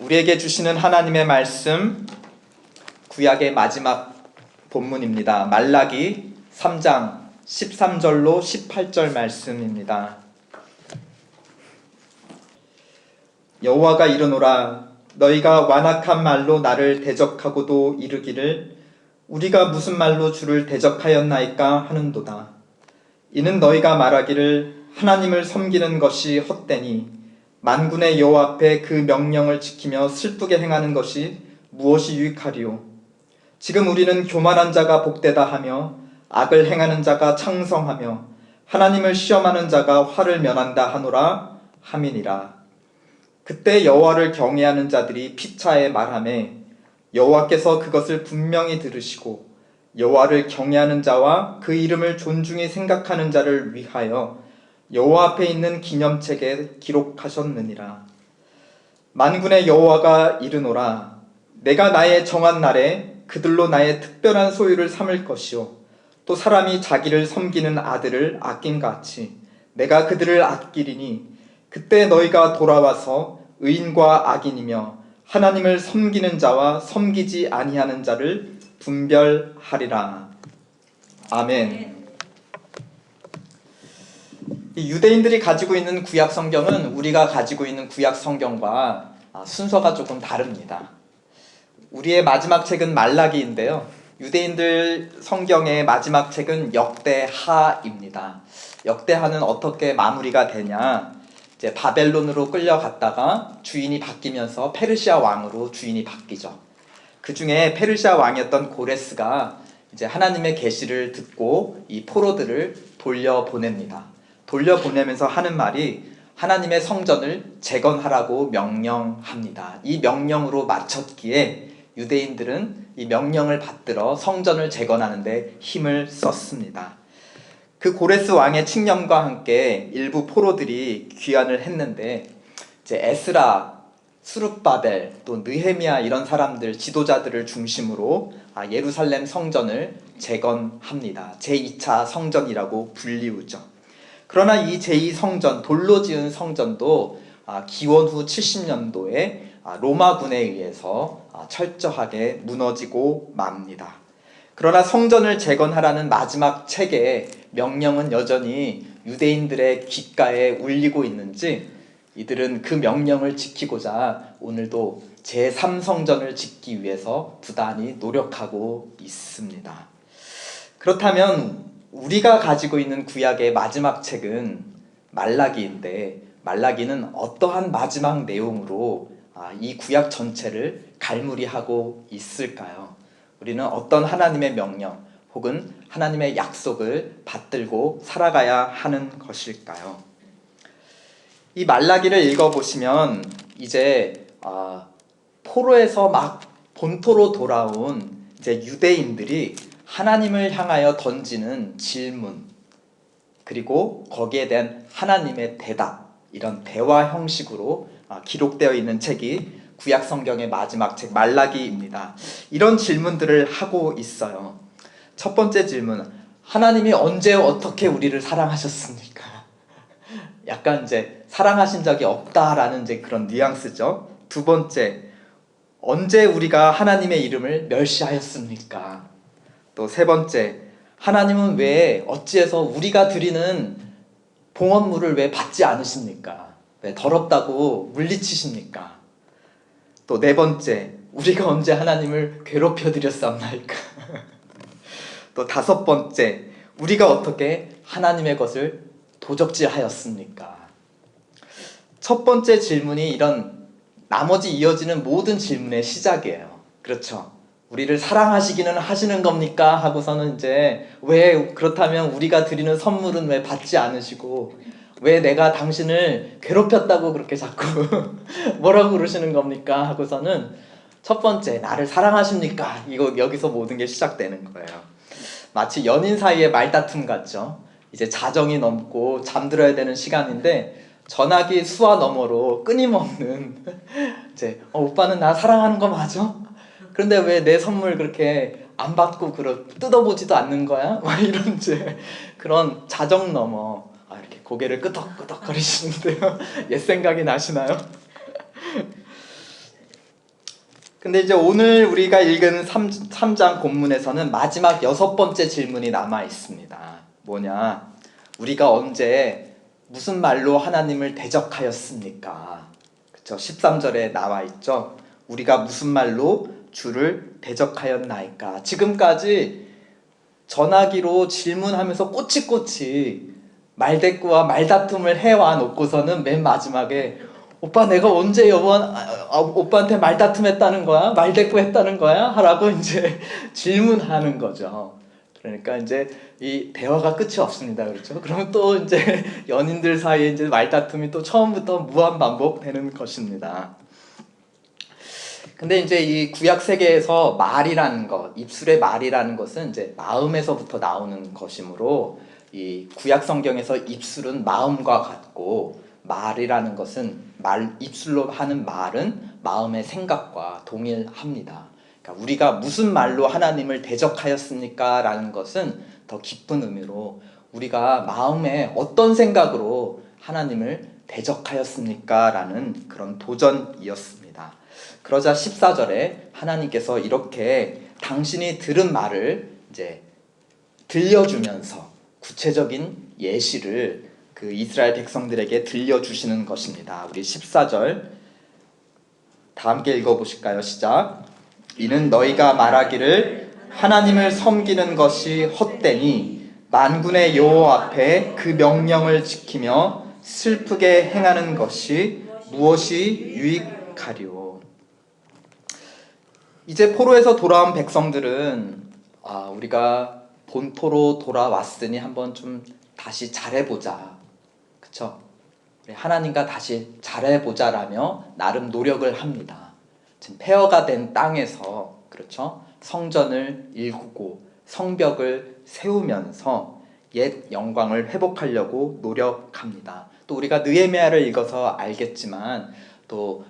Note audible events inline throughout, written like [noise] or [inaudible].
우리에게 주시는 하나님의 말씀 구약의 마지막 본문입니다. 말라기 3장 13절로 18절 말씀입니다. 여호와가 이르노라 너희가 완악한 말로 나를 대적하고도 이르기를 우리가 무슨 말로 주를 대적하였나이까 하는도다. 이는 너희가 말하기를 하나님을 섬기는 것이 헛되니 만군의 여호와 앞에 그 명령을 지키며 슬프게 행하는 것이 무엇이 유익하리요? 지금 우리는 교만한 자가 복되다 하며 악을 행하는 자가 창성하며 하나님을 시험하는 자가 화를 면한다 하노라 함이니라. 그때 여호와를 경외하는 자들이 피차에 말하매 여호와께서 그것을 분명히 들으시고 여호와를 경외하는 자와 그 이름을 존중히 생각하는 자를 위하여 여호와 앞에 있는 기념책에 기록하셨느니라. 만군의 여호와가 이르노라. 내가 나의 정한 날에 그들로 나의 특별한 소유를 삼을 것이요. 또 사람이 자기를 섬기는 아들을 아낀 같이 내가 그들을 아끼리니 그때 너희가 돌아와서 의인과 악인이며 하나님을 섬기는 자와 섬기지 아니하는 자를 분별하리라. 아멘. 이 유대인들이 가지고 있는 구약 성경은 우리가 가지고 있는 구약 성경과 아, 순서가 조금 다릅니다. 우리의 마지막 책은 말라기인데요. 유대인들 성경의 마지막 책은 역대하입니다. 역대하는 어떻게 마무리가 되냐? 이제 바벨론으로 끌려갔다가 주인이 바뀌면서 페르시아 왕으로 주인이 바뀌죠. 그 중에 페르시아 왕이었던 고레스가 이제 하나님의 계시를 듣고 이 포로들을 돌려 보냅니다. 돌려보내면서 하는 말이 하나님의 성전을 재건하라고 명령합니다. 이 명령으로 마쳤기에 유대인들은 이 명령을 받들어 성전을 재건하는데 힘을 썼습니다. 그 고레스 왕의 칙령과 함께 일부 포로들이 귀환을 했는데 이제 에스라, 수룹바벨, 또 느헤미야 이런 사람들 지도자들을 중심으로 아, 예루살렘 성전을 재건합니다. 제2차 성전이라고 불리우죠. 그러나 이 제2성전, 돌로 지은 성전도 아, 기원 후 70년도에 아, 로마군에 의해서 아, 철저하게 무너지고 맙니다. 그러나 성전을 재건하라는 마지막 책의 명령은 여전히 유대인들의 귓가에 울리고 있는지 이들은 그 명령을 지키고자 오늘도 제3성전을 짓기 위해서 부단히 노력하고 있습니다. 그렇다면 우리가 가지고 있는 구약의 마지막 책은 말라기인데 말라기는 어떠한 마지막 내용으로 아, 이 구약 전체를 갈무리하고 있을까요? 우리는 어떤 하나님의 명령 혹은 하나님의 약속을 받들고 살아가야 하는 것일까요? 이 말라기를 읽어보시면 이제 아, 포로에서 막 본토로 돌아온 이제 유대인들이 하나님을 향하여 던지는 질문 그리고 거기에 대한 하나님의 대답 이런 대화 형식으로 아, 기록되어 있는 책이 구약 성경의 마지막 책 말라기입니다. 이런 질문들을 하고 있어요. 첫 번째 질문 하나님이 언제 어떻게 우리를 사랑하셨습니까? [laughs] 약간 이제 사랑하신 적이 없다라는 이제 그런 뉘앙스죠. 두 번째 언제 우리가 하나님의 이름을 멸시하였습니까? 또 세 번째, 하나님은 왜 어찌해서 우리가 드리는 봉헌물을 왜 받지 않으십니까? 왜 더럽다고 물리치십니까? 또 네 번째, 우리가 언제 하나님을 괴롭혀 드렸사옵나이까? [laughs] 또 다섯 번째, 우리가 어떻게 하나님의 것을 도적질하였습니까? 첫 번째 질문이 이런 나머지 이어지는 모든 질문의 시작이에요. 그렇죠? 우리를 사랑하시기는 하시는 겁니까? 하고서는 이제 왜 그렇다면 우리가 드리는 선물은 왜 받지 않으시고 왜 내가 당신을 괴롭혔다고 그렇게 자꾸 [laughs] 뭐라고 그러시는 겁니까? 하고서는 첫 번째 나를 사랑하십니까? 이거 여기서 모든 게 시작되는 거예요. 마치 연인 사이의 말다툼 같죠. 이제 자정이 넘고 잠들어야 되는 시간인데 전화기 수화 너머로 끊임없는 [laughs] 이제 어, 오빠는 나 사랑하는 거 맞아? 그런데 왜 내 선물 그렇게 안 받고 그러 뜯어보지도 않는 거야? [laughs] 막 이런 이제 그런 자정 넘어 아, 이렇게 고개를 끄덕끄덕 거리시는데요. [laughs] 옛 생각이 나시나요? [laughs] 근데 이제 오늘 우리가 읽은 3, 삼장 본문에서는 마지막 여섯 번째 질문이 남아 있습니다. 뭐냐? 우리가 언제 무슨 말로 하나님을 대적하였습니까? 그쵸? 13절에 나와 있죠. 우리가 무슨 말로 주를 대적하였나이까? 지금까지 전화기로 질문하면서 꼬치꼬치 말대꾸와 말다툼을 해와 놓고서는 맨 마지막에 오빠 내가 언제 여번 아, 아, 오빠한테 말다툼했다는 거야? 말대꾸했다는 거야? 하라고 이제 [laughs] 질문하는 거죠. 그러니까 이제 이 대화가 끝이 없습니다. 그렇죠? 그러면 또 이제 연인들 사이에 이제 말다툼이 또 처음부터 무한 반복되는 것입니다. 근데 이제 이 구약 세계에서 말이라는 것, 입술의 말이라는 것은 이제 마음에서부터 나오는 것이므로 이 구약 성경에서 입술은 마음과 같고 말이라는 것은 말 입술로 하는 말은 마음의 생각과 동일합니다. 그러니까 우리가 무슨 말로 하나님을 대적하였습니까라는 것은 더 깊은 의미로 우리가 마음에 어떤 생각으로 하나님을 대적하였습니까라는 그런 도전이었습니다. 그러자 14절에 하나님께서 이렇게 당신이 들은 말을 이제 들려주면서 구체적인 예시를 그 이스라엘 백성들에게 들려주시는 것입니다. 우리 14절 다 함께 읽어보실까요? 시작. 이는 너희가 말하기를 하나님을 섬기는 것이 헛되니 만군의 여호와 앞에 그 명령을 지키며 슬프게 행하는 것이 무엇이 유익하리오. 이제 포로에서 돌아온 백성들은 아, 우리가 본토로 돌아왔으니 한번 좀 다시 잘해보자. 그쵸? 하나님과 다시 잘해보자라며 나름 노력을 합니다. 지금 폐허가 된 땅에서 그렇죠? 성전을 일구고 성벽을 세우면서 옛 영광을 회복하려고 노력합니다. 또 우리가 느헤미야를 읽어서 알겠지만 또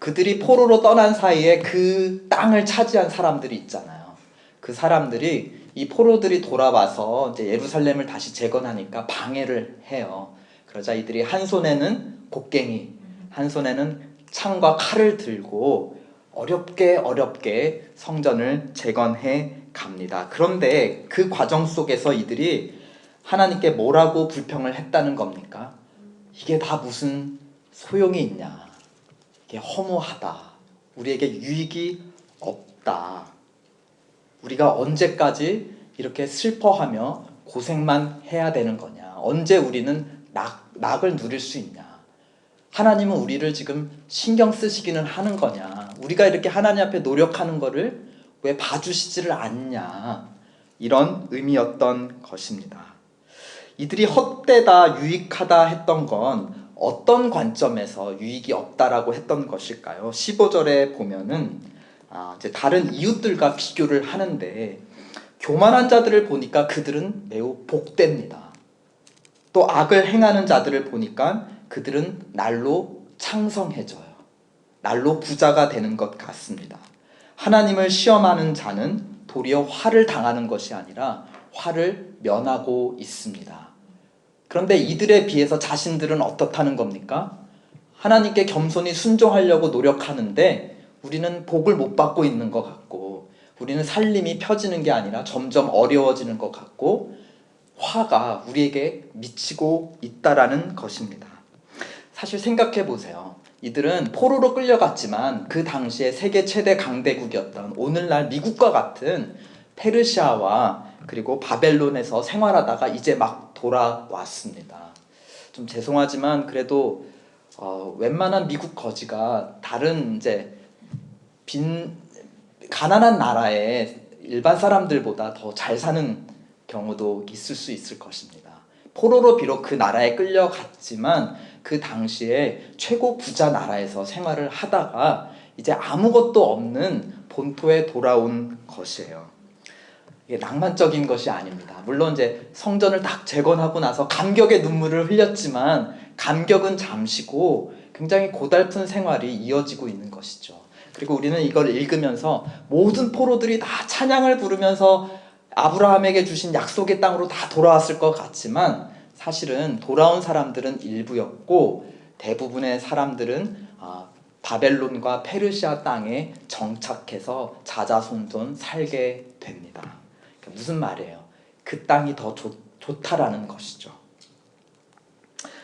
그들이 포로로 떠난 사이에 그 땅을 차지한 사람들이 있잖아요. 그 사람들이 이 포로들이 돌아와서 이제 예루살렘을 다시 재건하니까 방해를 해요. 그러자 이들이 한 손에는 곡괭이, 한 손에는 창과 칼을 들고 어렵게 어렵게 성전을 재건해 갑니다. 그런데 그 과정 속에서 이들이 하나님께 뭐라고 불평을 했다는 겁니까? 이게 다 무슨 소용이 있냐? 이게 허무하다. 우리에게 유익이 없다. 우리가 언제까지 이렇게 슬퍼하며 고생만 해야 되는 거냐? 언제 우리는 낙, 낙을 누릴 수 있냐? 하나님은 우리를 지금 신경 쓰시기는 하는 거냐? 우리가 이렇게 하나님 앞에 노력하는 거를 왜 봐주시지를 않냐? 이런 의미였던 것입니다. 이들이 헛되다, 유익하다 했던 건 어떤 관점에서 유익이 없다라고 했던 것일까요? 15절에 보면은 아, 이제 다른 이웃들과 비교를 하는데 교만한 자들을 보니까 그들은 매우 복됩니다. 또 악을 행하는 자들을 보니까 그들은 날로 창성해져요. 날로 부자가 되는 것 같습니다. 하나님을 시험하는 자는 도리어 화를 당하는 것이 아니라 화를 면하고 있습니다. 그런데 이들에 비해서 자신들은 어떻다는 겁니까? 하나님께 겸손히 순종하려고 노력하는데 우리는 복을 못 받고 있는 것 같고 우리는 살림이 펴지는 게 아니라 점점 어려워지는 것 같고 화가 우리에게 미치고 있다라는 것입니다. 사실 생각해 보세요. 이들은 포로로 끌려갔지만 그 당시에 세계 최대 강대국이었던 오늘날 미국과 같은 페르시아와 그리고 바벨론에서 생활하다가 이제 막 돌아왔습니다. 좀 죄송하지만 그래도 어, 웬만한 미국 거지가 다른 이제 빈 가난한 나라의 일반 사람들보다 더 잘 사는 경우도 있을 수 있을 것입니다. 포로로 비록 그 나라에 끌려갔지만 그 당시에 최고 부자 나라에서 생활을 하다가 이제 아무것도 없는 본토에 돌아온 것이에요. 이게 낭만적인 것이 아닙니다. 물론 이제 성전을 딱 재건하고 나서 감격의 눈물을 흘렸지만 감격은 잠시고 굉장히 고달픈 생활이 이어지고 있는 것이죠. 그리고 우리는 이걸 읽으면서 모든 포로들이 다 찬양을 부르면서 아브라함에게 주신 약속의 땅으로 다 돌아왔을 것 같지만 사실은 돌아온 사람들은 일부였고 대부분의 사람들은 아, 바벨론과 페르시아 땅에 정착해서 자자손손 살게 됩니다. 무슨 말이에요? 그 땅이 더 좋, 좋다라는 것이죠.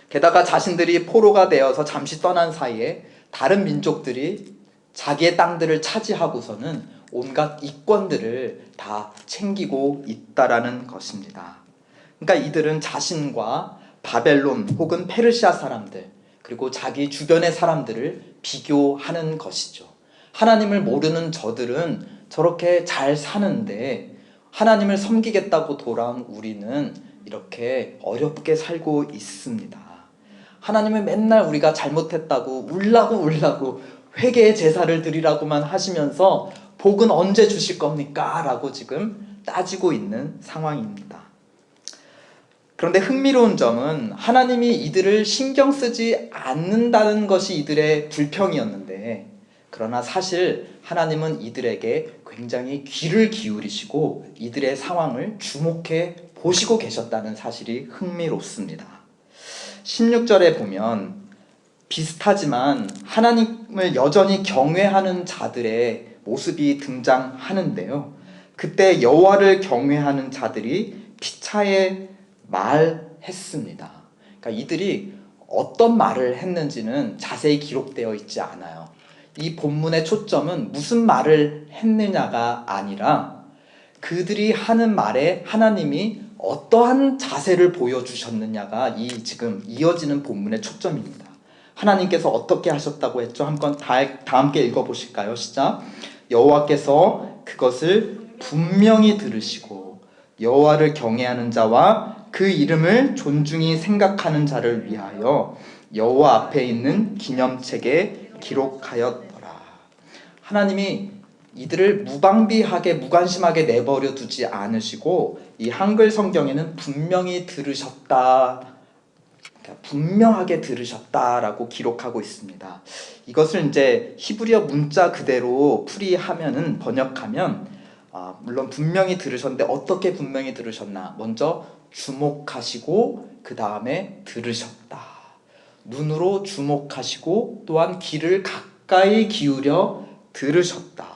게다가 자신들이 포로가 되어서 잠시 떠난 사이에 다른 민족들이 자기의 땅들을 차지하고서는 온갖 이권들을 다 챙기고 있다라는 것입니다. 그러니까 이들은 자신과 바벨론 혹은 페르시아 사람들 그리고 자기 주변의 사람들을 비교하는 것이죠. 하나님을 모르는 저들은 저렇게 잘 사는데 하나님을 섬기겠다고 돌아온 우리는 이렇게 어렵게 살고 있습니다. 하나님은 맨날 우리가 잘못했다고 울라고 울라고 회개의 제사를 드리라고만 하시면서 복은 언제 주실 겁니까? 라고 지금 따지고 있는 상황입니다. 그런데 흥미로운 점은 하나님이 이들을 신경 쓰지 않는다는 것이 이들의 불평이었는데 그러나 사실 하나님은 이들에게 굉장히 귀를 기울이시고 이들의 상황을 주목해 보시고 계셨다는 사실이 흥미롭습니다. 16절에 보면 비슷하지만 하나님을 여전히 경외하는 자들의 모습이 등장하는데요. 그때 여호와를 경외하는 자들이 피차에 말했습니다. 그러니까 이들이 어떤 말을 했는지는 자세히 기록되어 있지 않아요. 이 본문의 초점은 무슨 말을 했느냐가 아니라 그들이 하는 말에 하나님이 어떠한 자세를 보여주셨느냐가 이 지금 이어지는 본문의 초점입니다. 하나님께서 어떻게 하셨다고 했죠? 한번 다, 다 함께 읽어보실까요? 시작. 여호와께서 그것을 분명히 들으시고 여호와를 경외하는 자와 그 이름을 존중히 생각하는 자를 위하여 여호와 앞에 있는 기념책에 기록하였더라. 하나님이 이들을 무방비하게 무관심하게 내버려 두지 않으시고 이 한글 성경에는 분명히 들으셨다. 그러니까 분명하게 들으셨다라고 기록하고 있습니다. 이것을 이제 히브리어 문자 그대로 풀이하면은 번역하면 아, 물론 분명히 들으셨는데 어떻게 분명히 들으셨나? 먼저 주목하시고 그 다음에 들으셨다. 눈으로 주목하시고 또한 귀를 가까이 기울여 들으셨다.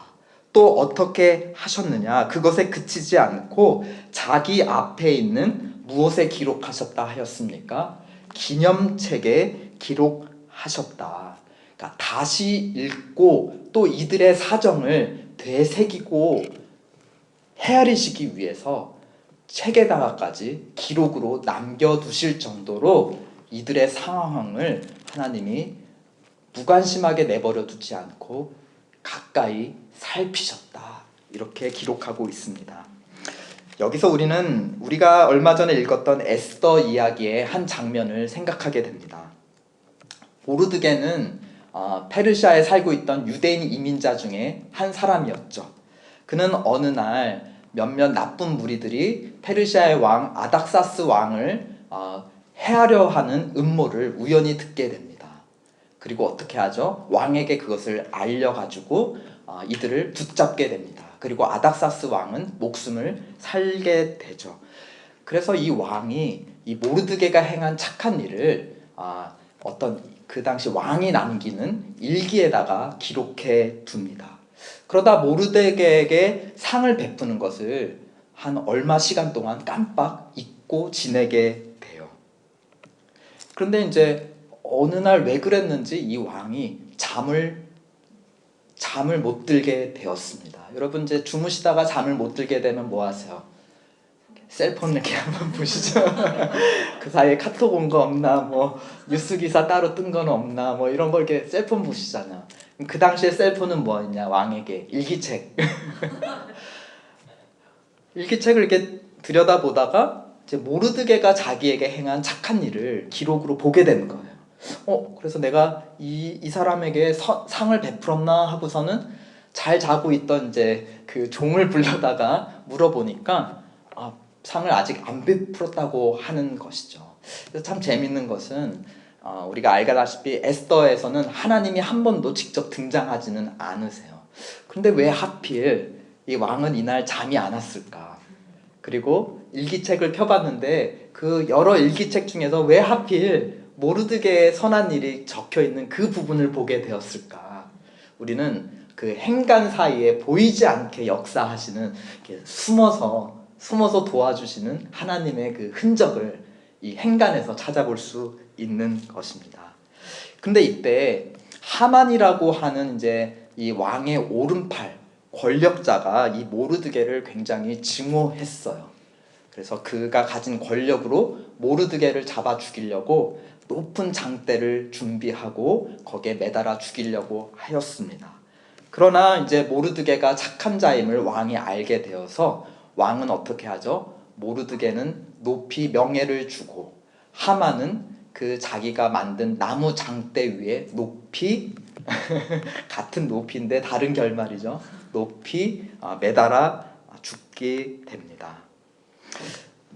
또 어떻게 하셨느냐? 그것에 그치지 않고 자기 앞에 있는 무엇에 기록하셨다 하였습니까? 기념책에 기록하셨다. 그러니까 다시 읽고 또 이들의 사정을 되새기고 헤아리시기 위해서 책에다가까지 기록으로 남겨두실 정도로 이들의 상황을 하나님이 무관심하게 내버려 두지 않고 가까이 살피셨다. 이렇게 기록하고 있습니다. 여기서 우리는 우리가 얼마 전에 읽었던 에스더 이야기의 한 장면을 생각하게 됩니다. 모르드게는 어, 페르시아에 살고 있던 유대인 이민자 중에 한 사람이었죠. 그는 어느 날 몇몇 나쁜 무리들이 페르시아의 왕 아닥사스 왕을 어, 해하려 하는 음모를 우연히 듣게 됩니다. 그리고 어떻게 하죠? 왕에게 그것을 알려가지고 어, 이들을 붙잡게 됩니다. 그리고 아닥사스 왕은 목숨을 살게 되죠. 그래서 이 왕이 이 모르드게가 행한 착한 일을 아, 어떤 그 당시 왕이 남기는 일기에다가 기록해 둡니다. 그러다 모르드게에게 상을 베푸는 것을 한 얼마 시간 동안 깜빡 잊고 지내게. 그런데 이제 어느 날 왜 그랬는지 이 왕이 잠을 잠을 못 들게 되었습니다. 여러분 이제 주무시다가 잠을 못 들게 되면 뭐 하세요? 셀폰 이렇게 [laughs] 한번 보시죠. 그 사이에 카톡 온 거 없나, 뭐 뉴스 기사 따로 뜬 건 없나, 뭐 이런 걸 이렇게 셀폰 보시잖아요. 그 당시에 셀폰은 뭐였냐? 왕에게 일기책. [laughs] 일기책을 이렇게 들여다 보다가 이제 모르드게가 자기에게 행한 착한 일을 기록으로 보게 되는 거예요. 어, 그래서 내가 이, 이 사람에게 서, 상을 베풀었나 하고서는 잘 자고 있던 이제 그 종을 불러다가 물어보니까 아, 상을 아직 안 베풀었다고 하는 것이죠. 그래서 참 재밌는 것은 어, 우리가 알다시피 에스더에서는 하나님이 한 번도 직접 등장하지는 않으세요. 그런데 왜 하필 이 왕은 이날 잠이 안 왔을까? 그리고 일기책을 펴봤는데 그 여러 일기책 중에서 왜 하필 모르드게의 선한 일이 적혀 있는 그 부분을 보게 되었을까? 우리는 그 행간 사이에 보이지 않게 역사하시는 숨어서 숨어서 도와주시는 하나님의 그 흔적을 이 행간에서 찾아볼 수 있는 것입니다. 근데 이때 하만이라고 하는 이제 이 왕의 오른팔 권력자가 이 모르드게를 굉장히 증오했어요. 그래서 그가 가진 권력으로 모르드게를 잡아 죽이려고 높은 장대를 준비하고 거기에 매달아 죽이려고 하였습니다. 그러나 이제 모르드게가 착한 자임을 왕이 알게 되어서 왕은 어떻게 하죠? 모르드게는 높이 명예를 주고 하만은 그 자기가 만든 나무 장대 위에 높이 [laughs] 같은 높이인데 다른 결말이죠. 높이 아, 매달아 죽게 됩니다.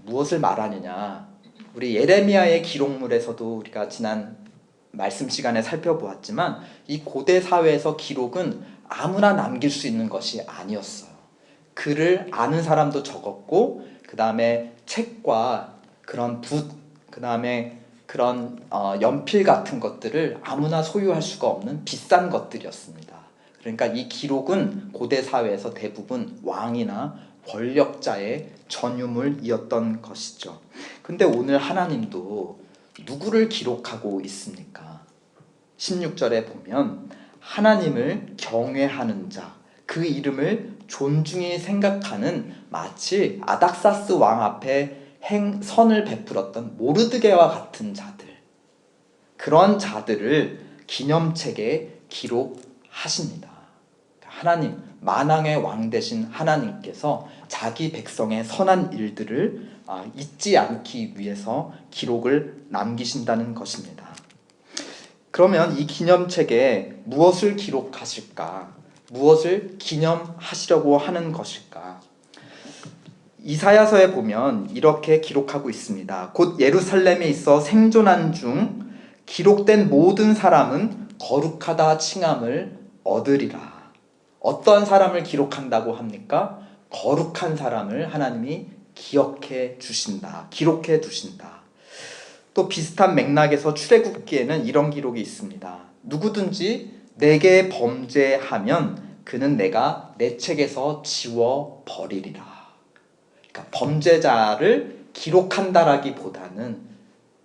무엇을 말하느냐? 우리 예레미야의 기록물에서도 우리가 지난 말씀 시간에 살펴보았지만 이 고대 사회에서 기록은 아무나 남길 수 있는 것이 아니었어요. 글을 아는 사람도 적었고 그 다음에 책과 그런 붓, 그 다음에 그런 어, 연필 같은 것들을 아무나 소유할 수가 없는 비싼 것들이었습니다. 그러니까 이 기록은 고대 사회에서 대부분 왕이나 권력자의 전유물이었던 것이죠. 근데 오늘 하나님도 누구를 기록하고 있습니까? 16절에 보면 하나님을 경외하는 자, 그 이름을 존중히 생각하는 마치 아닥사스 왕 앞에 행, 선을 베풀었던 모르드게와 같은 자들 그런 자들을 기념책에 기록하십니다. 하나님 만왕의 왕 되신 하나님께서 자기 백성의 선한 일들을 아, 잊지 않기 위해서 기록을 남기신다는 것입니다. 그러면 이 기념책에 무엇을 기록하실까? 무엇을 기념하시려고 하는 것일까? 이사야서에 보면 이렇게 기록하고 있습니다. 곧 예루살렘에 있어 생존한 중 기록된 모든 사람은 거룩하다 칭함을 얻으리라. 어떤 사람을 기록한다고 합니까? 거룩한 사람을 하나님이 기억해 주신다. 기록해 두신다. 또 비슷한 맥락에서 출애굽기에는 이런 기록이 있습니다. 누구든지 내게 범죄하면 그는 내가 내 책에서 지워 버리리라. 그러니까 범죄자를 기록한다라기보다는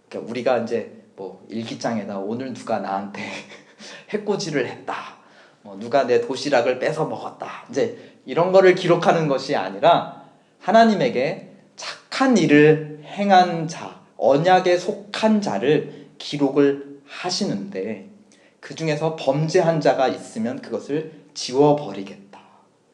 그러니까 우리가 이제 뭐 일기장에다 오늘 누가 나한테 [laughs] 해코지를 했다. 뭐 누가 내 도시락을 뺏어 먹었다. 이제 이런 거를 기록하는 것이 아니라 하나님에게 착한 일을 행한 자, 언약에 속한 자를 기록을 하시는데 그 중에서 범죄한 자가 있으면 그것을 지워버리겠다.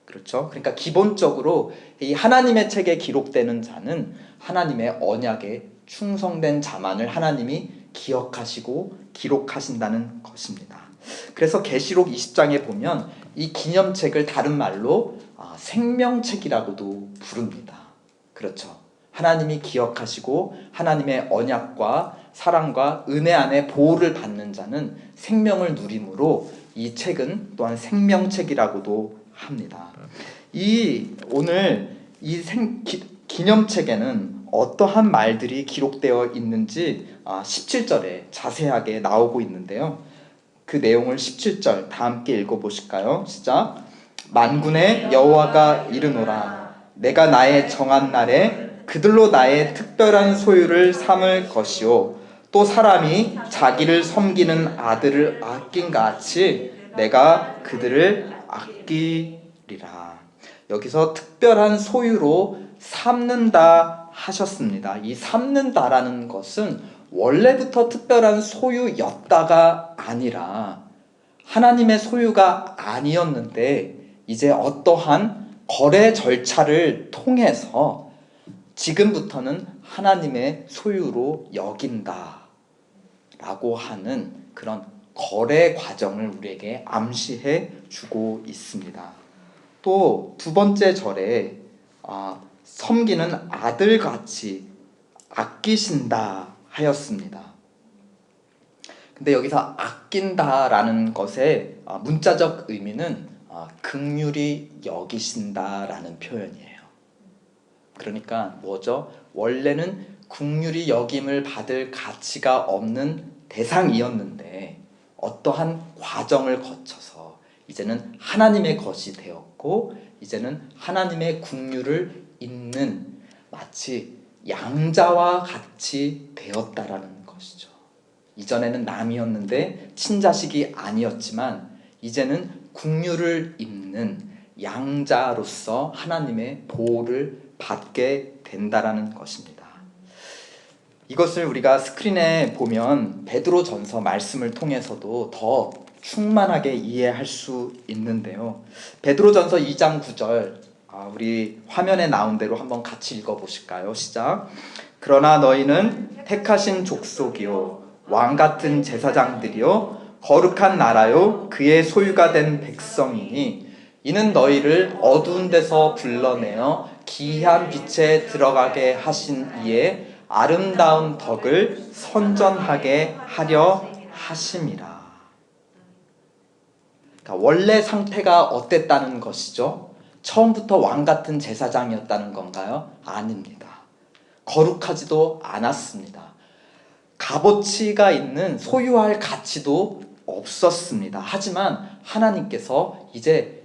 그렇죠? 그러니까 기본적으로 이 하나님의 책에 기록되는 자는 하나님의 언약에 충성된 자만을 하나님이 기억하시고 기록하신다는 것입니다. 그래서 계시록 20장에 보면 이 기념책을 다른 말로 아, 생명책이라고도 부릅니다. 그렇죠. 하나님이 기억하시고 하나님의 언약과 사랑과 은혜 안에 보호를 받는 자는 생명을 누림으로 이 책은 또한 생명책이라고도 합니다. 이 오늘 이 생, 기, 기념책에는 어떠한 말들이 기록되어 있는지 17절에 자세하게 나오고 있는데요. 그 내용을 17절 다 함께 읽어보실까요? 시작. 만군의 여호와가 이르노라 내가 나의 정한 날에 그들로 나의 특별한 소유를 삼을 것이요 또 사람이 자기를 섬기는 아들을 아낀 같이 내가 그들을 아끼리라 여기서 특별한 소유로 삼는다 하셨습니다. 이 삼는다라는 것은 원래부터 특별한 소유였다가 아니라 하나님의 소유가 아니었는데 이제 어떠한 거래 절차를 통해서 지금부터는 하나님의 소유로 여긴다 라고 하는 그런 거래 과정을 우리에게 암시해 주고 있습니다. 또 두 번째 절에 아, 섬기는 아들같이 아끼신다 하였습니다. 근데 여기서 아낀다라는 것의 아, 문자적 의미는 아, 극률이 여기신다라는 표현이에요. 그러니까 뭐죠? 원래는 국률이 여김을 받을 가치가 없는 대상이었는데 어떠한 과정을 거쳐서 이제는 하나님의 것이 되었고 이제는 하나님의 국류를 잇는 마치 양자와 같이 되었다라는 것이죠. 이전에는 남이었는데 친자식이 아니었지만 이제는 국류를 잇는 양자로서 하나님의 보호를 받게 된다라는 것입니다. 이것을 우리가 스크린에 보면 베드로 전서 말씀을 통해서도 더 충만하게 이해할 수 있는데요. 베드로 전서 2장 9절 아, 우리 화면에 나온 대로 한번 같이 읽어 보실까요? 시작. 그러나 너희는 택하신 족속이요 왕 같은 제사장들이요 거룩한 나라요 그의 소유가 된 백성이니 이는 너희를 어두운 데서 불러내어 기이한 빛에 들어가게 하신 이에 아름다운 덕을 선전하게 하려 하심이라. 그러니까 원래 상태가 어땠다는 것이죠? 처음부터 왕 같은 제사장이었다는 건가요? 아닙니다. 거룩하지도 않았습니다. 값어치가 있는 소유할 가치도 없었습니다. 하지만 하나님께서 이제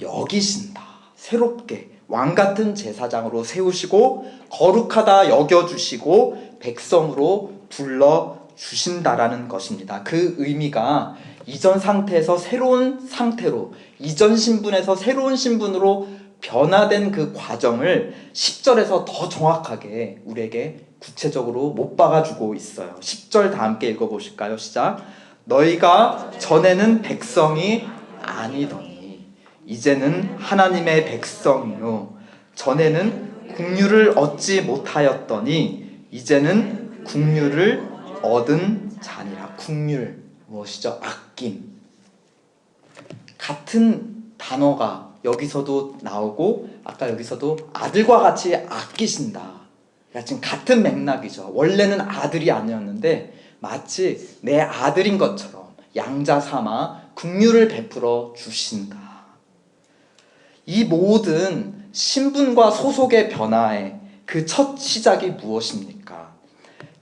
여기신다. 새롭게 왕 같은 제사장으로 세우시고 거룩하다 여겨 주시고 백성으로 불러 주신다라는 것입니다. 그 의미가 이전 상태에서 새로운 상태로 이전 신분에서 새로운 신분으로 변화된 그 과정을 10절에서 더 정확하게 우리에게 구체적으로 못 박아주고 있어요. 10절 다 함께 읽어보실까요? 시작. 너희가 전에는 백성이 아니더니 이제는 하나님의 백성이요. 전에는 국류를 얻지 못하였더니 이제는 국류를 얻은 자니라. 국률 무엇이죠? 아낌. 같은 단어가 여기서도 나오고 아까 여기서도 아들과 같이 아끼신다. 그러니까 지금 같은 맥락이죠. 원래는 아들이 아니었는데 마치 내 아들인 것처럼 양자 삼아 국류를 베풀어 주신다. 이 모든 신분과 소속의 변화의 그 첫 시작이 무엇입니까?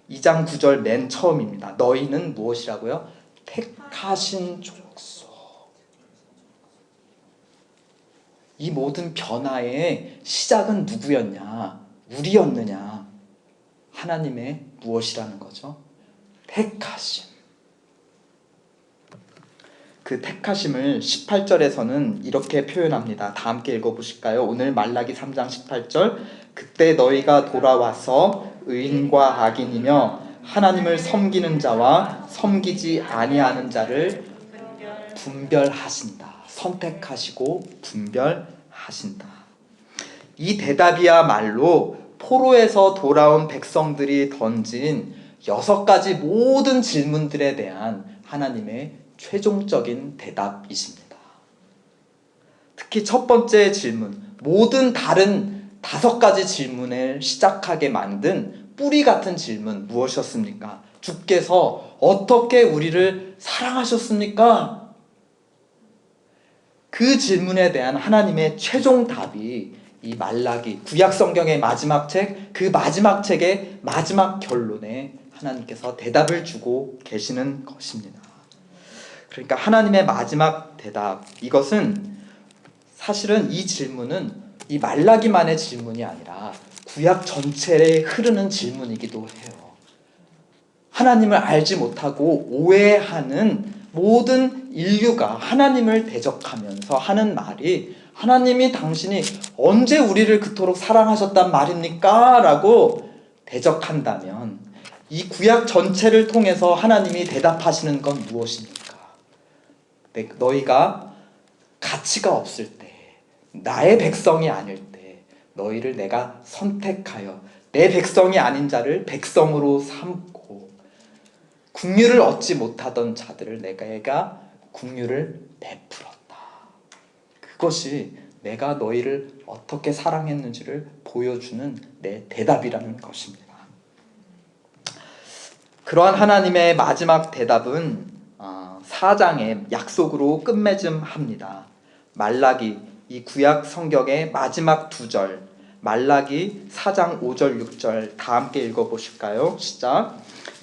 2장 9절 맨 처음입니다. 너희는 무엇이라고요? 택하신 족속. 이 모든 변화의 시작은 누구였냐? 우리였느냐? 하나님의 무엇이라는 거죠? 택하심. 그 택하심을 18절에서는 이렇게 표현합니다. 다 함께 읽어보실까요? 오늘 말라기 3장 18절 그때 너희가 돌아와서 의인과 악인이며 하나님을 섬기는 자와 섬기지 아니하는 자를 분별하신다. 선택하시고 분별하신다. 이 대답이야말로 포로에서 돌아온 백성들이 던진 여섯 가지 모든 질문들에 대한 하나님의 최종적인 대답이십니다. 특히 첫 번째 질문, 모든 다른 다섯 가지 질문을 시작하게 만든 뿌리 같은 질문 무엇이었습니까? 주께서 어떻게 우리를 사랑하셨습니까? 그 질문에 대한 하나님의 최종 답이 이 말라기 구약 성경의 마지막 책, 그 마지막 책의 마지막 결론에 하나님께서 대답을 주고 계시는 것입니다. 그러니까 하나님의 마지막 대답 이것은 사실은 이 질문은 이 말라기만의 질문이 아니라 구약 전체에 흐르는 질문이기도 해요. 하나님을 알지 못하고 오해하는 모든 인류가 하나님을 대적하면서 하는 말이 하나님이 당신이 언제 우리를 그토록 사랑하셨단 말입니까? 라고 대적한다면 이 구약 전체를 통해서 하나님이 대답하시는 건 무엇입니까? 네, 너희가 가치가 없을 때, 나의 백성이 아닐 때, 너희를 내가 선택하여 내 백성이 아닌 자를 백성으로 삼고 국류를 얻지 못하던 자들을 내가 국류를 베풀었다. 그것이 내가 너희를 어떻게 사랑했는지를 보여주는 내 대답이라는 것입니다. 그러한 하나님의 마지막 대답은 어, 사장의 약속으로 끝맺음 합니다. 말라기 이 구약 성경의 마지막 두 절, 말라기 4장 5절 6절 다 함께 읽어 보실까요? 시작.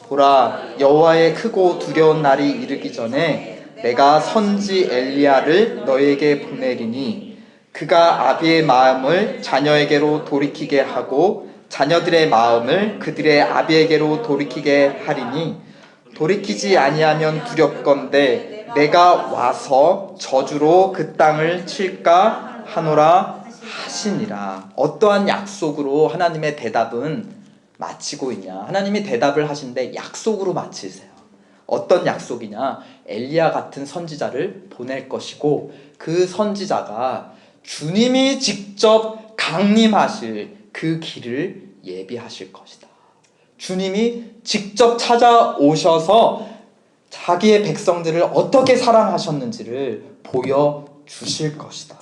보라 여호와의 크고 두려운 날이 이르기 전에 내가 선지 엘리야를 너에게 보내리니 그가 아비의 마음을 자녀에게로 돌이키게 하고 자녀들의 마음을 그들의 아비에게로 돌이키게 하리니 돌이키지 아니하면 두렵건대 내가 와서 저주로 그 땅을 칠까 하노라 하시니라. 어떠한 약속으로 하나님의 대답은 마치고 있냐? 하나님이 대답을 하신데 약속으로 마치세요. 어떤 약속이냐? 엘리야 같은 선지자를 보낼 것이고 그 선지자가 주님이 직접 강림하실 그 길을 예비하실 것이다 주님이 직접 찾아오셔서 자기의 백성들을 어떻게 사랑하셨는지를 보여주실 것이다.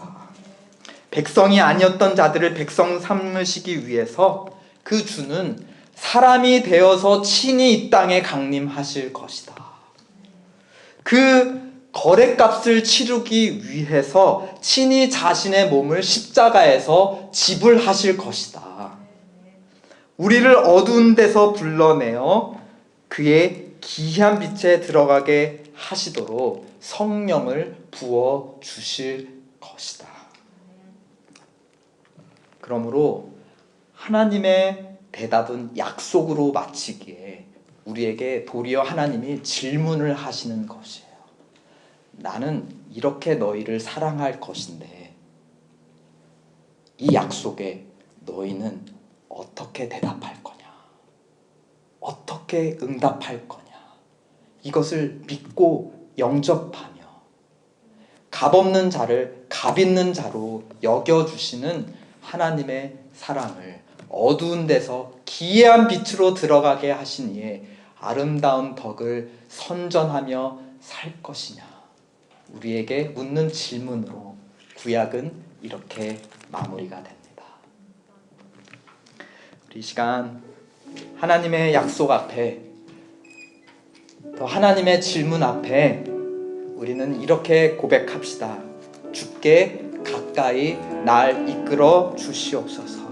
백성이 아니었던 자들을 백성 삼으시기 위해서 그 주는 사람이 되어서 친히 이 땅에 강림하실 것이다. 그 거래값을 치르기 위해서 친히 자신의 몸을 십자가에서 지불하실 것이다. 우리를 어두운 데서 불러내어 그의 기이한 빛에 들어가게 하시도록 성령을 부어 주실 것이다. 그러므로 하나님의 대답은 약속으로 마치기에 우리에게 도리어 하나님이 질문을 하시는 것이에요. 나는 이렇게 너희를 사랑할 것인데 이 약속에 너희는 어떻게 대답할 거냐? 어떻게 응답할 거냐? 이것을 믿고 영접하며 값 없는 자를 값 있는 자로 여겨 주시는 하나님의 사랑을 어두운 데서 기이한 빛으로 들어가게 하시니에 아름다운 덕을 선전하며 살 것이냐? 우리에게 묻는 질문으로 구약은 이렇게 마무리가 됩니다. 우리 이 시간 하나님의 약속 앞에 또 하나님의 질문 앞에 우리는 이렇게 고백합시다. 주께 가까이 날 이끌어 주시옵소서.